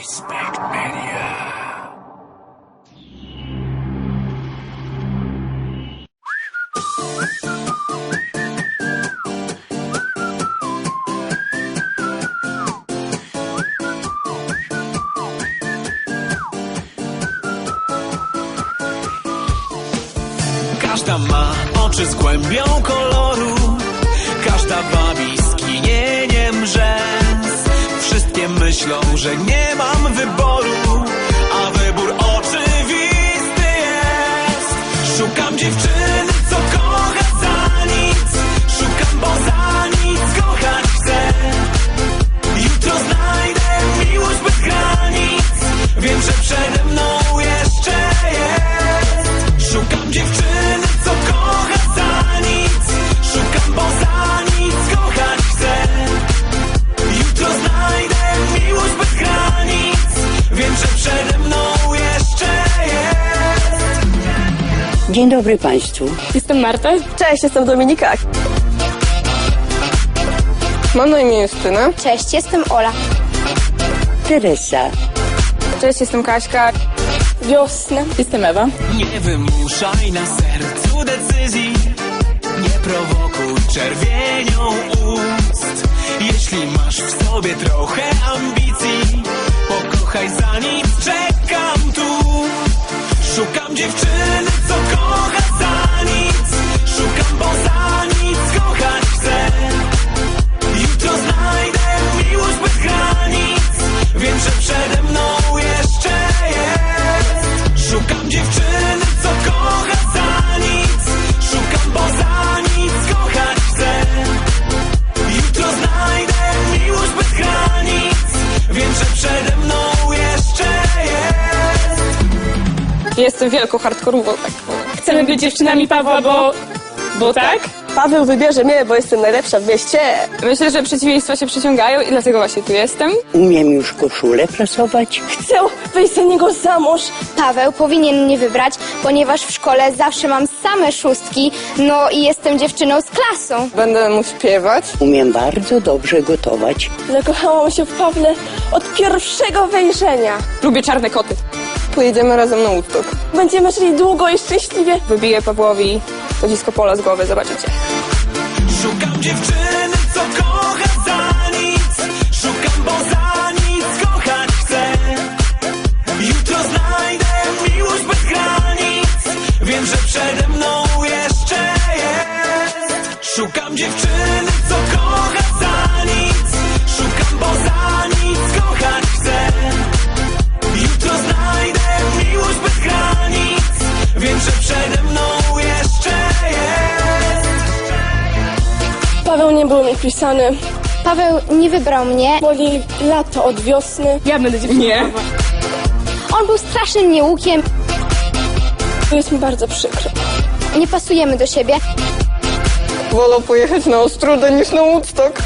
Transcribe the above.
Respect Media. Każda ma oczy z głębią koloru Każda bawi skinieniem rzęs Wszystkie myślą, że nie mam the ball Dzień dobry Państwu. Jestem Marta. Cześć, jestem Dominika. Mam na imię Justyna. Cześć, jestem Ola. Teresa. Cześć, jestem Kaśka. Wiosna. Jestem Ewa. Nie wymuszaj na sercu decyzji Nie prowokuj czerwienią ust Jeśli masz w sobie trochę ambicji Pokochaj za nic, czekam Szukam dziewczyny, co kocha Jestem wielką hardkorową. Tak. Chcemy być dziewczynami Pawła, bo... Bo tak? Paweł wybierze mnie, bo jestem najlepsza w mieście. Myślę, że przeciwieństwa się przyciągają i dlatego właśnie tu jestem. Umiem już koszulę prasować. Chcę wyjść za niego za mąż. Paweł powinien mnie wybrać, ponieważ w szkole zawsze mam same szóstki, no i jestem dziewczyną z klasą. Będę mu śpiewać. Umiem bardzo dobrze gotować. Zakochałam się w Pawle od pierwszego wejrzenia. Lubię czarne koty. Pojedziemy razem na Woodstock. Będziemy żyli długo i szczęśliwie. Wybiję Pawłowi to disco polo z głowy, zobaczycie. Szukam dziewczyny, co kocha za nic Szukam, bo za nic kochać chcę Jutro znajdę miłość bez granic Wiem, że przede mną jeszcze jest Szukam dziewczyny, co kocha za Paweł nie był mi pisany. Paweł nie wybrał mnie. Boli lato od wiosny. Ja będę dziewczyną Nie. On był strasznym nieukiem. Jest mi bardzo przykro. Nie pasujemy do siebie. Wolę pojechać na Ostrudę niż na Woodstock.